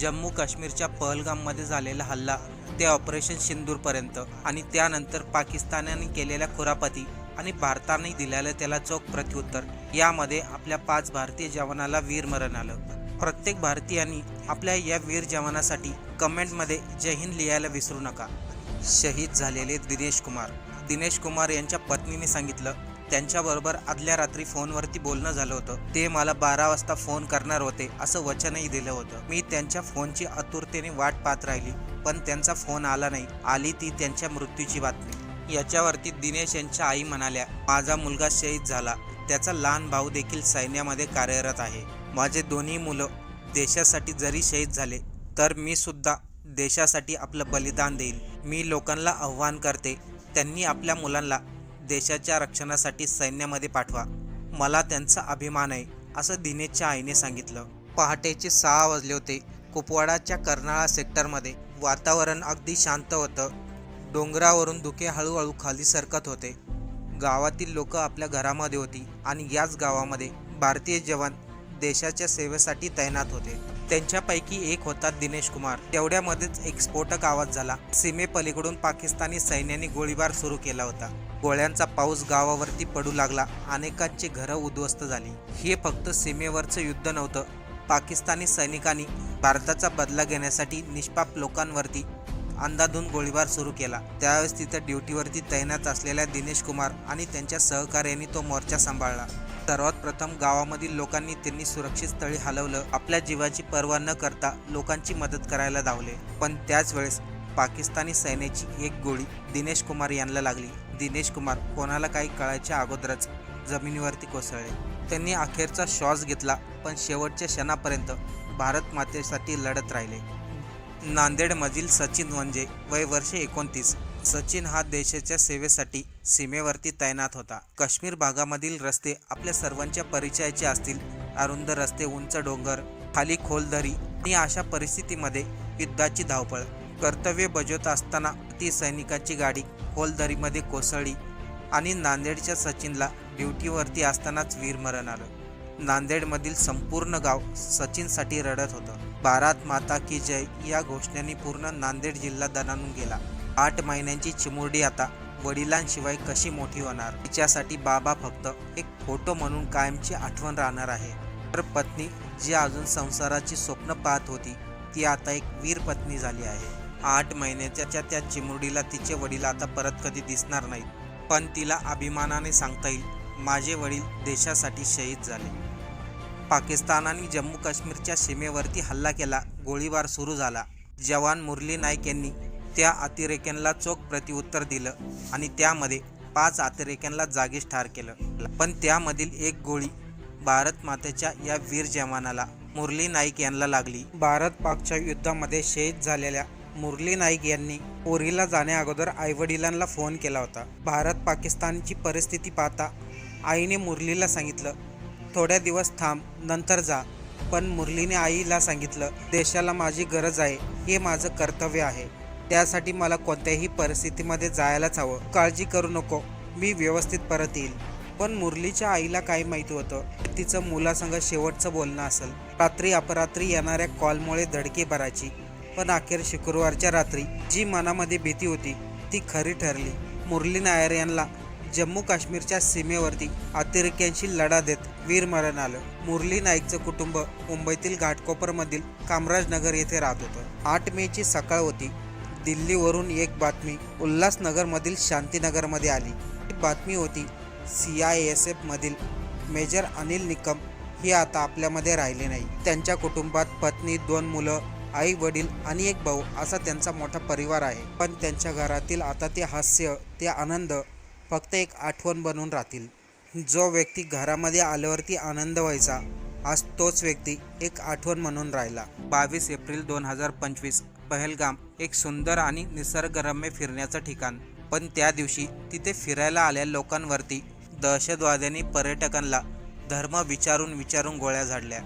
जम्मू काश्मीरच्या पहलगाममध्ये झालेला हल्ला ते ऑपरेशन सिंदूरपर्यंत आणि त्यानंतर पाकिस्तानाने केलेल्या खुरापती आणि भारताने दिलेलं त्याला चोख प्रत्युत्तर यामध्ये आपल्या पाच भारतीय जवानाला वीरमरण आलं. प्रत्येक भारतीयांनी आपल्या या वीर जवानासाठी कमेंटमध्ये जय हिंद लिहायला विसरू नका. शहीद झालेले दिनेश कुमार. दिनेश कुमार यांच्या पत्नीने सांगितलं त्यांच्याबरोबर आदल्या रात्री फोनवरती बोलणं झालं होतं. ते मला बारा वाजता फोन करणार होते असं वचनही दिलं होतं. मी त्यांच्या फोनची आतुरतेने वाट पाहत राहिली पण त्यांचा फोन आला नाही. आली ती त्यांच्या मृत्यूची बातमी. याच्यावरती दिनेश यांच्या आई म्हणाल्या माझा मुलगा शहीद झाला. त्याचा लहान भाऊ देखील सैन्यामध्ये कार्यरत आहे. माझे दोन्ही मुलं देशासाठी जरी शहीद झाले तर मी सुद्धा देशासाठी आपलं बलिदान देईल. मी लोकांना आव्हान करते. त्यांनी आपल्या मुलांना देशाच्या रक्षणासाठी सैन्यामध्ये पाठवा. मला त्यांचा अभिमान आहे असं दिनेशच्या आईने सांगितलं. पहाटेचे सहा वाजले होते. कुपवाडाच्या कर्नाळा सेक्टरमध्ये वातावरण अगदी शांत होतं. डोंगरावरून धुके हळूहळू खाली सरकत होते. गावातील लोक आपल्या घरामध्ये होती आणि याच गावामध्ये भारतीय जवान देशाच्या सेवेसाठी तैनात होते. त्यांच्यापैकी एक होता दिनेश कुमार. तेवढ्यामध्येच एक स्फोटक आवाज झाला. सीमेपलीकडून पाकिस्तानी सैन्याने गोळीबार सुरू केला होता. गोळ्यांचा पाऊस गावावरती पडू लागला. अनेकांची घरं उद्ध्वस्त झाली. हे फक्त सीमेवरचं युद्ध नव्हतं. पाकिस्तानी सैनिकांनी भारताचा बदला घेण्यासाठी निष्पाप लोकांवरती अंदाधून गोळीबार सुरू केला. त्यावेळेस तिथं ड्युटीवरती तैनात असलेल्या दिनेश कुमार आणि त्यांच्या सहकार्याने तो मोर्चा सांभाळला. सर्वात प्रथम गावामधील लोकांनी त्यांनी सुरक्षित स्थळी हलवलं. आपल्या जीवाची पर्वा न करता लोकांची मदत करायला धावले. पण त्याच वेळेस पाकिस्तानी सैन्याची एक गोळी दिनेश कुमार यांना लागली. दिनेश कुमार कोणाला काही कळायच्या अगोदरच जमिनीवरती कोसळले. त्यांनी अखेरचा श्वास घेतला पण शेवटच्या क्षणापर्यंत भारत मातेसाठी लढत राहिले. नांदेडमधील सचिन वंजे वय वर्षे एकोणतीस. सचिन हा देशाच्या सेवेसाठी सीमेवरती तैनात होता. काश्मीर भागामधील रस्ते आपल्या सर्वांच्या परिचयाचे असतील. अरुंद रस्ते उंच डोंगर खाली खोल दरी आणि अशा परिस्थितीमध्ये युद्धाची धावपळ. कर्तव्य बजावत असताना ती सैनिकाची गाडी खोलदरीमध्ये कोसळली आणि नांदेडच्या सचिनला ड्युटीवरती असतानाच वीरमरण आलं. नांदेडमधील संपूर्ण गाव सचिनसाठी रडत होतं. भारत माता की जय या घोषणेने पूर्ण नांदेड जिल्हा दणानून गेला. आठ महिन्यांची चिमुरडी आता वडिलांशिवाय कशी मोठी होणार? तिच्यासाठी बाबा फक्त एक फोटो म्हणून कायमची आठवण राहणार आहे. तर पत्नी जी अजून संसाराची स्वप्न पाहत होती ती आता एक वीर पत्नी झाली आहे. आठ महिन्याच्या त्या चिमुरडीला तिचे वडील आता परत कधी दिसणार नाहीत. पण तिला अभिमानाने सांगता येईल माझे वडील देशासाठी शहीद झाले. पाकिस्तानाने जम्मू काश्मीरच्या सीमेवरती हल्ला केला गोळीबार सुरू झाला. जवान मुरली नाईक यांनी त्या अतिरेक्यांना चोख प्रत्युत्तर दिलं आणि त्यामध्ये पाच अतिरेक्यांना जागीच ठार केलं. पण त्यामधील एक गोळी भारत मातेच्या या वीर जवानाला मुरली नाईक यांना लागली. भारत पाकच्या युद्धामध्ये शहीद झालेल्या मुरली नाईक यांनी पोरीला जाण्याअगोदर आईवडिलांना फोन केला होता. भारत पाकिस्तानची परिस्थिती पाहता आईने मुरलीला सांगितलं थोड्या दिवस थांब नंतर जा. पण मुरलीने आईला सांगितलं देशाला माझी गरज आहे हे माझं कर्तव्य आहे. त्यासाठी मला कोणत्याही परिस्थितीमध्ये जायलाच हवं. काळजी करू नको मी व्यवस्थित परत येईल. पण मुरलीच्या आईला काय माहिती होतं. तिचं मुलासंग शेवटचं बोलणं असेल. रात्री अपरात्री येणाऱ्या कॉलमुळे धडकी भरायची. पण अखेर शुक्रवारच्या रात्री जी मनामध्ये भीती होती ती खरी ठरली. मुरली नायर यांना जम्मू काश्मीरच्या सीमेवरती अतिरेक्यांशी लढा देत वीरमरण आलं. मुरली नाईकचं कुटुंब मुंबईतील घाटकोपरमधील कामराजनगर येथे राहत होतं. आठ मेची सकाळ होती. दिल्लीवरून एक बातमी उल्हासनगरमधील शांतीनगरमध्ये आली. ही बातमी होती सी आय एस एफमधील मेजर अनिल निकम. ही आता आपल्यामध्ये राहिले नाही. त्यांच्या कुटुंबात पत्नी दोन मुलं आई वडील आणि एक भाऊ असा त्यांचा मोठा परिवार आहे. पण त्यांच्या घरातील आता ते हास्य ते आनंद फक्त एक आठवण बनून राहतील. जो व्यक्ती घरामध्ये आल्यावरती आनंद व्हायचा आज तोच व्यक्ती एक आठवण म्हणून राहिला. बावीस एप्रिल दोन हजार पंचवीस पहलगाम एक सुंदर आणि निसर्गरम्य फिरण्याचं ठिकाण. पण त्या दिवशी तिथे फिरायला आलेल्या लोकांवरती दहशतवाद्यांनी पर्यटकांना धर्म विचारून विचारून गोळ्या झाडल्या.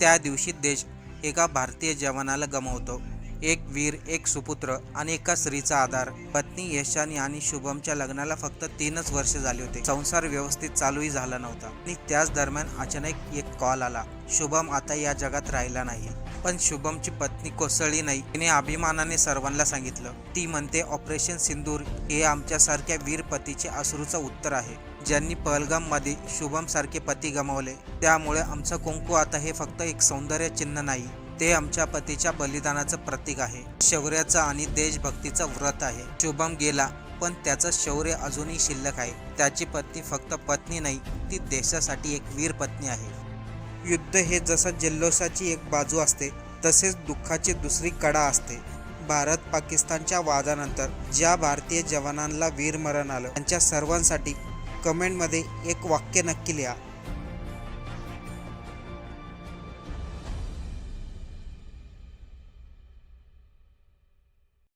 त्या दिवशी देश एका भारतीय जवानाला गमावतो. एक वीर एक सुपुत्र आणि एका स्त्रीचा आधार. पत्नी यशानी आणि शुभमच्या लग्नाला फक्त तीनच वर्ष झाले होते. संसार व्यवस्थित चालूही झाला नव्हता. आणि त्याच दरम्यान अचानक एक कॉल आला. शुभम आता या जगात राहिला नाही. पण शुभमची पत्नी कोसळली नाही. तिने अभिमानाने सर्वांना सांगितलं. ती म्हणते ऑपरेशन सिंदूर हे आमच्यासारख्या वीर पतीचे अश्रूचं उत्तर आहे. ज्यांनी पहलगाममध्ये शुभमसारखे पती गमावले त्यामुळे आमचं कुंकू आता हे फक्त एक सौंदर्य चिन्ह नाही ते आमच्या पतीच्या बलिदानाचं प्रतीक आहे. शौर्याचं आणि देशभक्तीचं व्रत आहे. शुभम गेला पण त्याचं शौर्य अजूनही शिल्लक आहे. त्याची पत्नी फक्त पत्नी नाही ती देशासाठी एक वीर पत्नी आहे. युद्ध हे जसं जल्लोषाची एक बाजू असते तसेच दुःखाची दुसरी कडा असते. भारत पाकिस्तानच्या वादानंतर ज्या भारतीय जवानांना वीरमरण आलं त्यांच्या सर्वांसाठी कमेंटमध्ये एक वाक्य नक्की लिहा.